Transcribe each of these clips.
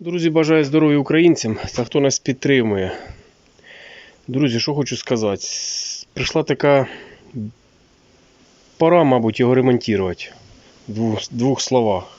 Друзі, бажаю здоров'я українцям та хто нас підтримує. Друзі, що хочу сказати. Прийшла така пора, мабуть, його ремонтувати. В двох, двох словах.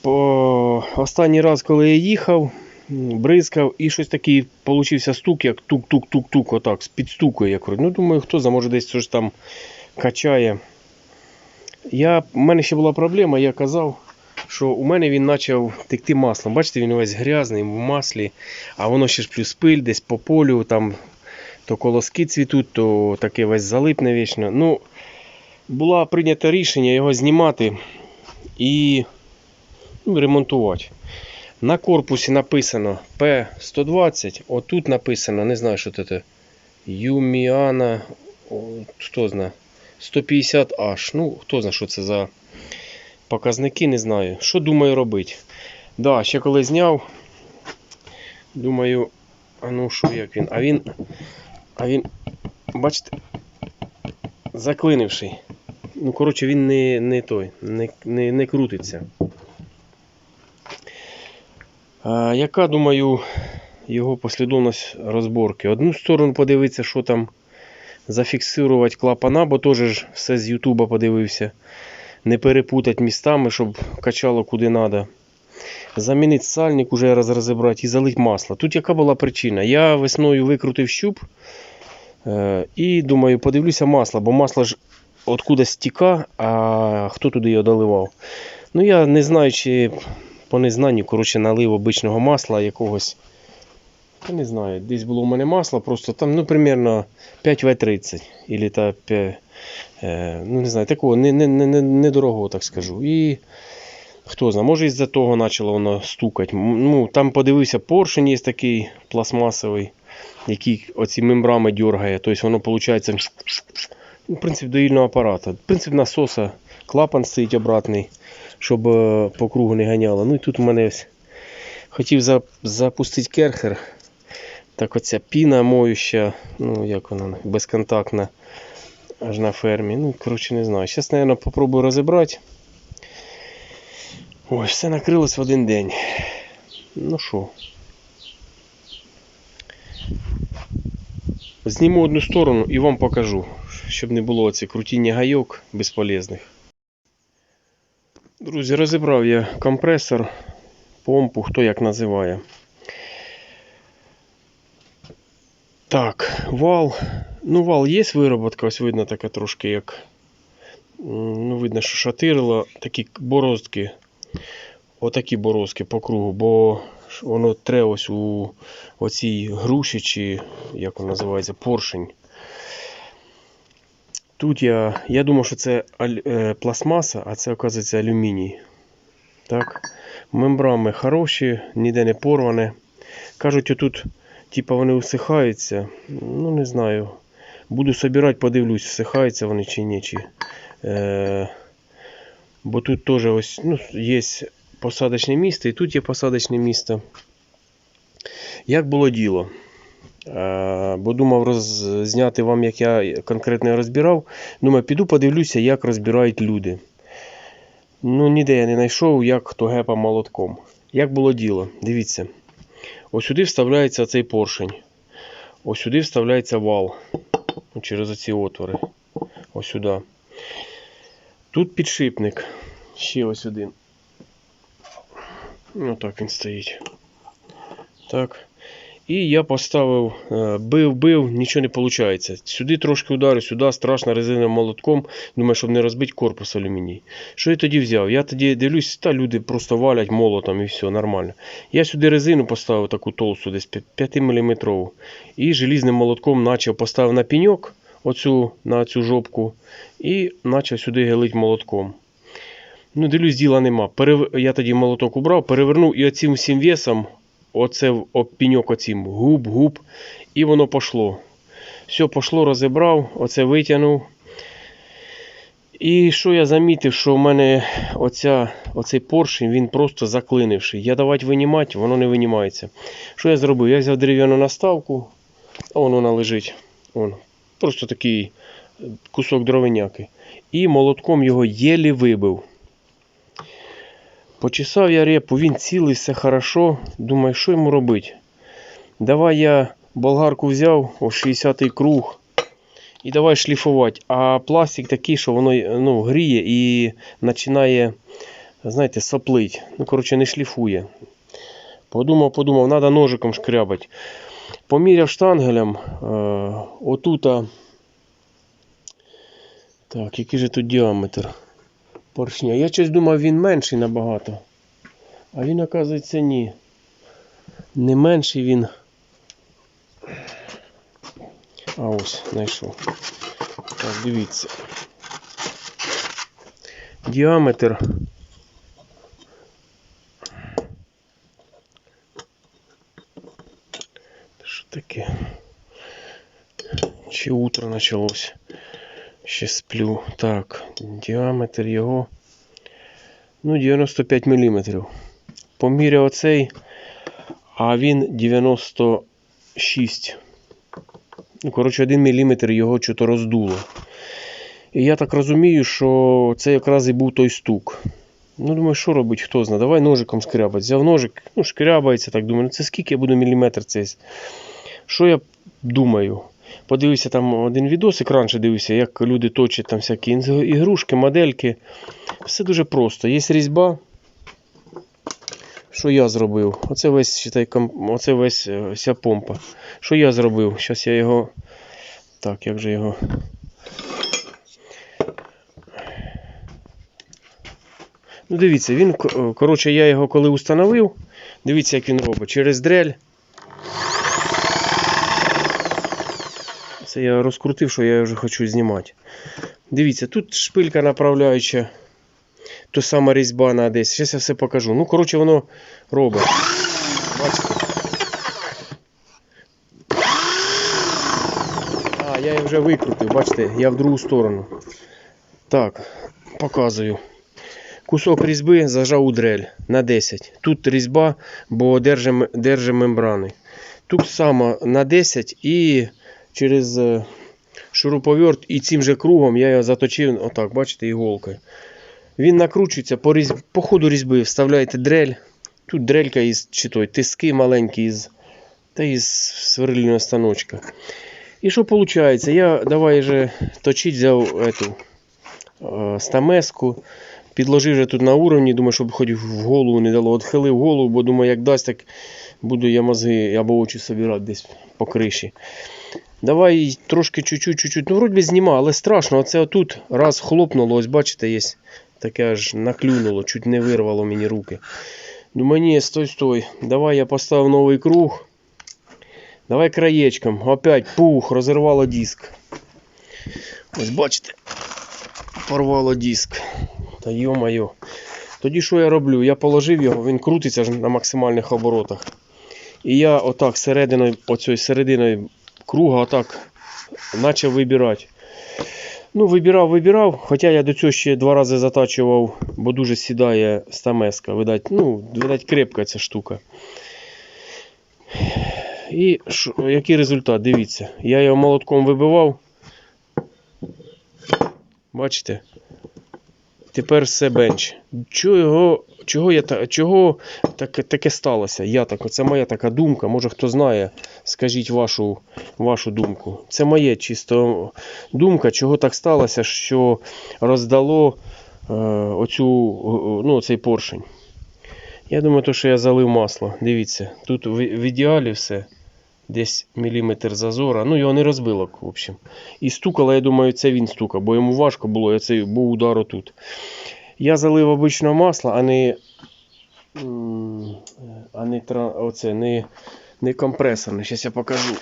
По останній раз, коли я їхав, бризкав, і щось такий получився стук, як тук-тук-тук-тук, отак, підстукує. Я кажу, ну думаю, хто за, може десь щось там качає. Я, у мене ще була проблема, я казав, що у мене він почав текти маслом. Бачите, він весь грязний в маслі, а воно ще ж плюс пиль десь по полю, там то колоски цвітуть, то таке весь залипне вічно. Ну, було прийнято рішення його знімати і ну, ремонтувати. На корпусі написано P120, отут написано, не знаю, що це. Юміана, хто знає, 150H. Ну, хто знає, що це за показники, не знаю. Що думаю робити? Да, ще коли зняв, думаю, а ну що як він? А він, а він, бачите, заклинивший. Ну, коротше, він не, не той, не, не, не крутиться. А, яка, думаю, його послідовність розборки? Одну сторону подивитися, що там зафіксувати клапана, бо теж все з Ютуба подивився. Не перепутати містами, щоб качало куди треба. Замінити сальник, уже раз розібрати і залити масло. Тут яка була причина? Я весною викрутив щуп е, і думаю, подивлюся масло, бо масло ж откуда стіка, а хто туди його доливав. Ну я не знаю, чи по незнанню, коротше, налив обичного масла якогось. Я не знаю, десь було у мене масло, просто там, ну, примерно 5В30. Или та 5, е, ну, не знаю, такого не, не, не, не, недорогого, так скажу. І хто знає, може із-за того почало воно стукати. Ну, там подивився, поршень є такий пластмасовий, який оці мембрами дергає. Тобто воно виходить, ну, в принципі, доїльного апарата. В принципі, насоса, клапан стоїть обратний, щоб е, по кругу не ганяло. Ну і тут у мене ось хотів запустити керхер. Так оця піна моюща, ну як вона, безконтактна, аж на фермі. Ну, коротше, не знаю. Зараз, мабуть, попробую розібрати. Ой, все накрилось в один день. Ну що. Зніму одну сторону і вам покажу, щоб не було оці крутіння гайок безполезних. Друзі, розібрав я компресор, помпу, хто як називає. Так, вал. Ну, вал є вироботка, ось видно така трошки як. Ну, видно, що шатирило, такі борозки. Отакі борозки по кругу, бо воно тре ось у оцій груші, чи як воно називається, поршень. Тут я, я думав, що це е, пластмаса, а це, оказується, алюміній. Так. Мембрами хороші, ніде не порване. Кажуть, отут Типа вони усихаються. Ну, не знаю. Буду собирати, подивлюсь, всихаються вони чи ні. Чи, е, бо тут теж ось ну, є посадочне місце, і тут є посадочне місце. Як було діло? Е, бо думав зняти вам, як я конкретно розбирав. Думаю, піду подивлюся, як розбирають люди. Ну, ніде я не знайшов, як хто гепа молотком. Як було діло? Дивіться. Ось сюди вставляється цей поршень. Ось сюди вставляється вал. Через оці отвори. Ось сюди. Тут підшипник. Ще ось один. Ось так він стоїть. Так. І я поставив, е, бив, бив, нічого не виходить. Сюди трошки ударю, сюди страшно резиновим молотком. Думаю, щоб не розбити корпус алюміній. Що я тоді взяв? Я тоді дивлюсь, та люди просто валять молотом і все, нормально. Я сюди резину поставив таку толсту, десь 5 мм. І желізним молотком почав поставив на пеньок, оцю, на цю жопку, і почав сюди гелить молотком. Ну, дивлюсь, діла нема. Перев... Я тоді молоток убрав, перевернув і оцим всім весом, оце пеньок оцим губ-губ, і воно пошло. Все, пошло, розібрав, оце витягнув. І що я замітив, що в мене оця, оцей поршень, він просто заклинивший. Я давати винімати, воно не винімається. Що я зробив? Я взяв дерев'яну наставку, а воно вона лежить. Вон, просто такий кусок дровиняки. І молотком його єлі вибив. Почесав я репу, він цілий, все хорошо. Думаю, що йому робити? Давай я болгарку взяв, о 60-й круг. І давай шліфувати. А пластик такий, що воно ну, гріє і починає, знаєте, соплить. Ну, коротше, не шліфує. Подумав, подумав, треба ножиком шкрябати. Поміряв штангелем. Е, отута. Так, який же тут діаметр поршня? Я щось думав, він менший набагато. А він, оказується, ні. Не менший він. А ось, знайшов. Так, дивіться. Діаметр. Що таке? Чи утро почалось? Ще сплю. Так, діаметр його. Ну, 95 мм. Поміряв оцей, а він 96. Ну, коротше, 1 мм його чого роздуло. І я так розумію, що це якраз і був той стук. Ну, думаю, що робить, хто знає. Давай ножиком шкрябати. Взяв ножик, ну, шкрябається, так думаю, ну це скільки я буду міліметр цей. Що я думаю? Подивився там один відосик раніше дивився, як люди точать там всякі ігрушки, модельки. Все дуже просто. Є різьба. Що я зробив? Оце весь считай, ком- оце весь е, вся помпа. Що я зробив? Зараз я його. Так, як же його. Ну, дивіться, він, коротше, я його коли установив, дивіться, як він робить. Через дрель. Це я розкрутив, що я вже хочу знімати. Дивіться, тут шпилька направляюча. То сама різьба на десь. Зараз я все покажу. Ну, коротше, воно робить. Бачите? А, я її вже викрутив, бачите, я в другу сторону. Так, показую. Кусок різьби зажав у дрель на 10. Тут різьба, бо держи, держи мембрани. Тут само на 10 і через е, шуруповерт і цим же кругом я його заточив, отак, бачите, іголкою. Він накручується по, різь... по ходу різьби, вставляєте дрель. Тут дрелька із чи той, тиски маленькі із, та із сверлильного станочка. І що виходить? Я давай же точить взяв эту, е, стамеску, підложив вже тут на уровні, думаю, щоб хоч в голову не дало. Отхилив голову, бо думаю, як дасть, так буду я мозги або очі собирати десь по криші. Давай трошки чуть-чуть. Ну, вроді би знімав, але страшно. Оце отут раз хлопнуло, ось бачите, є таке аж наклюнуло, чуть не вирвало мені руки. Думаю, ні, стой, стой. Давай я поставив новий круг. Давай краєчком. Опять пух, розірвало диск. Ось бачите, порвало диск. Та йо-моє. Тоді що я роблю? Я положив його, він крутиться на максимальних оборотах. І я отак серединою, оцею серединою круга отак почав вибирати. Ну, вибирав, вибирав, хоча я до цього ще два рази затачував, бо дуже сідає стамеска. Видать, ну, видать, крепка ця штука. І що, який результат? Дивіться. Я його молотком вибивав. Бачите? Тепер все бенч. Чого, чого, я, чого так, таке сталося? Я так, це моя така думка. Може хто знає, скажіть вашу, вашу думку. Це моє чисто думка, чого так сталося, що роздало е, оцю, ну, цей поршень. Я думаю, то, що я залив масло. Дивіться, тут в, в ідеалі все. Десь міліметр зазора. Ну, його не розбило, в общем. І стукало, я думаю, це він стукав, бо йому важко було, і це був удар отут. Я залив обичне масло, а не, а не, оце, не, не компресорне. Зараз я покажу.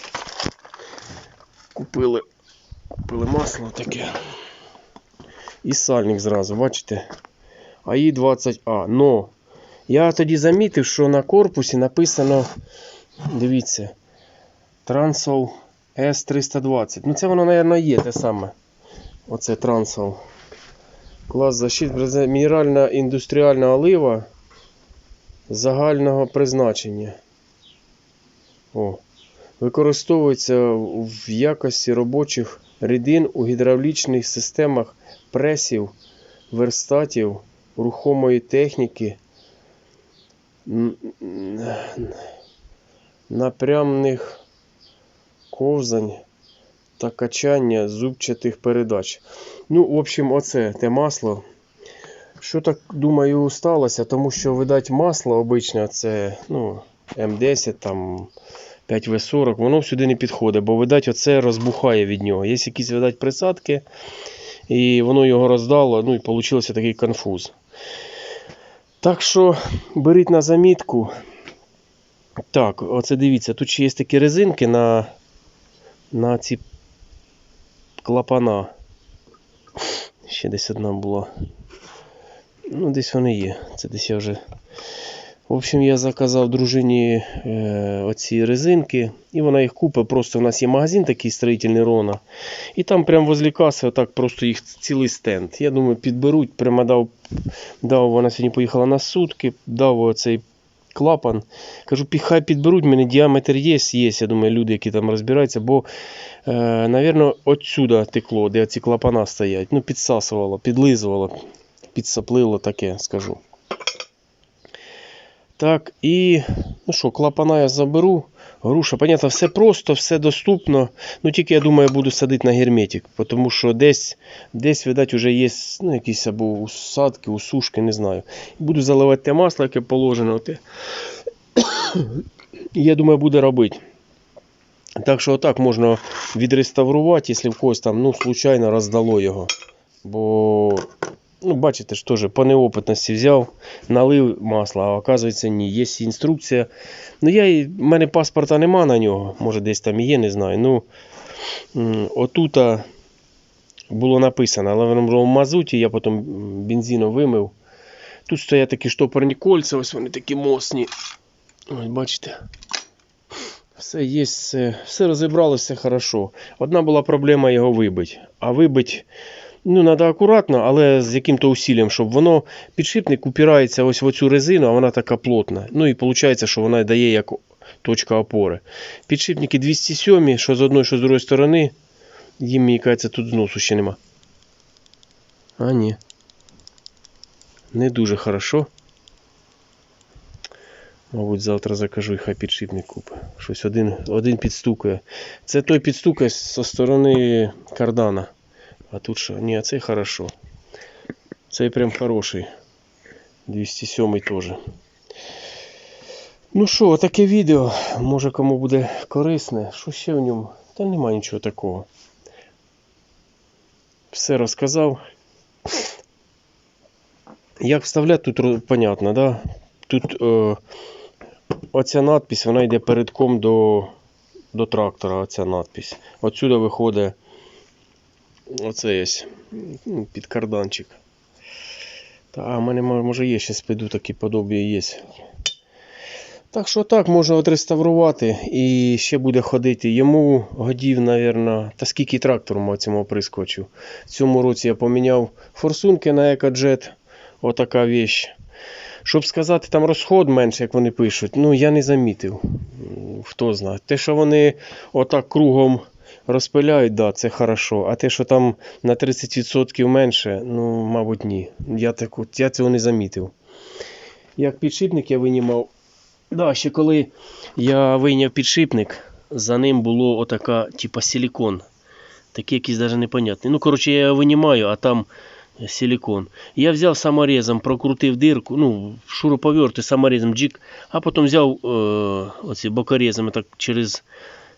Купили, купили масло таке. І сальник зразу, бачите? АІ 20А. Но я тоді замітив, що на корпусі написано, дивіться, Transol S320. Ну це воно, мабуть, є те саме. Оце Transol. Клас защит, мінеральна індустріальна олива загального призначення. О. Використовується в якості робочих рідин у гідравлічних системах пресів, верстатів, рухомої техніки, напрямних ковзань та качання зубчатих передач. Ну, в общем, оце те масло. Що так думаю сталося, тому що, видать, масло обичне, це ну, М10, там 5В40, воно сюди не підходить, бо, видать, оце розбухає від нього. Є якісь, видать, присадки, і воно його роздало, ну і вийшов такий конфуз. Так що беріть на замітку. Так, оце дивіться, тут ще є такі резинки на, на ці клапана. Ще десь одна була. Ну, десь вони є. Це десь я вже. В общем, я заказав дружині е, оці резинки, і вона їх купить. Просто у нас є магазин такий строїтельний Рона. І там прямо возле каси отак просто їх цілий стенд. Я думаю, підберуть. Прямо дав, дав вона сьогодні поїхала на сутки, дав оцей клапан. Кажу, «Пі- хай підберуть, мене діаметр є, є. Я думаю, люди, які там розбираються, бо, е, навірно, отсюда текло, де ці клапана стоять. Ну, підсасувало, підлизувало, підсаплило таке, скажу. Так, і ну що, клапана я заберу. Груша, понятно, все просто, все доступно. Ну тільки я думаю, буду садити на герметик, тому що десь, десь видать, вже є ну, якісь або усадки, усушки, не знаю. Буду заливати те масло, яке положено. Те. Я думаю, буде робити. Так що отак можна відреставрувати, якщо в когось там ну, случайно роздало його. Бо, ну, бачите ж теж по неопитності взяв, налив масло, а оказується ні. Є інструкція. Ну, я, в мене паспорта нема на нього, може десь там є, не знаю. Ну, м, отута було написано, але в мазуті, я потім бензином вимив. Тут стоять такі штопорні кольця, ось вони такі мосні. Ось бачите. Все є, все, все розібралося хорошо. Одна була проблема його вибити. А вибити, ну, треба акуратно, але з яким-то усиллям, щоб воно, підшипник упирається ось в оцю резину, а вона така плотна. Ну і виходить, що вона дає як точка опори. Підшипники 207, що з одної, що з другої сторони. Їм, мені кажеться, тут зносу ще нема. А, ні. Не дуже хорошо. Мабуть, завтра закажу і хай підшипник купить. Щось один, один підстукає. Це той підстукає зі сторони кардана. А тут що? Ні, цей хорошо. Цей прям хороший. 207 теж. Ну що, таке відео. Може кому буде корисне. Що ще в ньому? Та нема нічого такого. Все розказав. Як вставляти тут понятно, да? Тут е, оця надпись, вона йде передком до, до трактора, оця надпись. Отсюди виходить оце є під карданчик. Та, в мене може є ще спиду такі подобі є. Так що так, можна отреставрувати і ще буде ходити. Йому годів, мабуть, та скільки трактор мав цьому прискочив. В цьому році я поміняв форсунки на екоджет. Отака вещь. Щоб сказати, там розход менше, як вони пишуть, ну я не замітив. Хто знає. Те, що вони отак кругом розпиляють, да, це хорошо. А те, що там на 30% менше, ну, мабуть, ні. Я, так, я цього не замітив. Як підшипник я винімав. Да, ще коли я вийняв підшипник, за ним було отака, типа силікон. Такий якийсь навіть непонятний. Ну, коротше, я його винімаю, а там силікон. Я взяв саморезом, прокрутив дирку, ну, шуруповерти саморезом джик, а потім взяв е, оці бокорезами так через,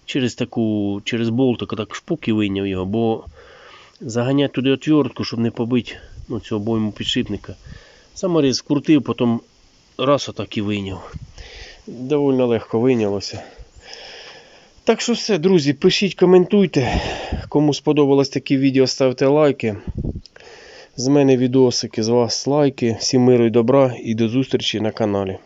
через таку, через болтик, так шпук і вийняв його, бо заганяти туди отвертку, щоб не побити ну, цього обойму підшипника. Саморез вкрутив, потім раз отак і вийняв. Довольно легко вийнялося. Так що все, друзі, пишіть, коментуйте. Кому сподобалось таке відео, ставте лайки. З мене відосики, з вас лайки. Всім миру і добра і до зустрічі на каналі.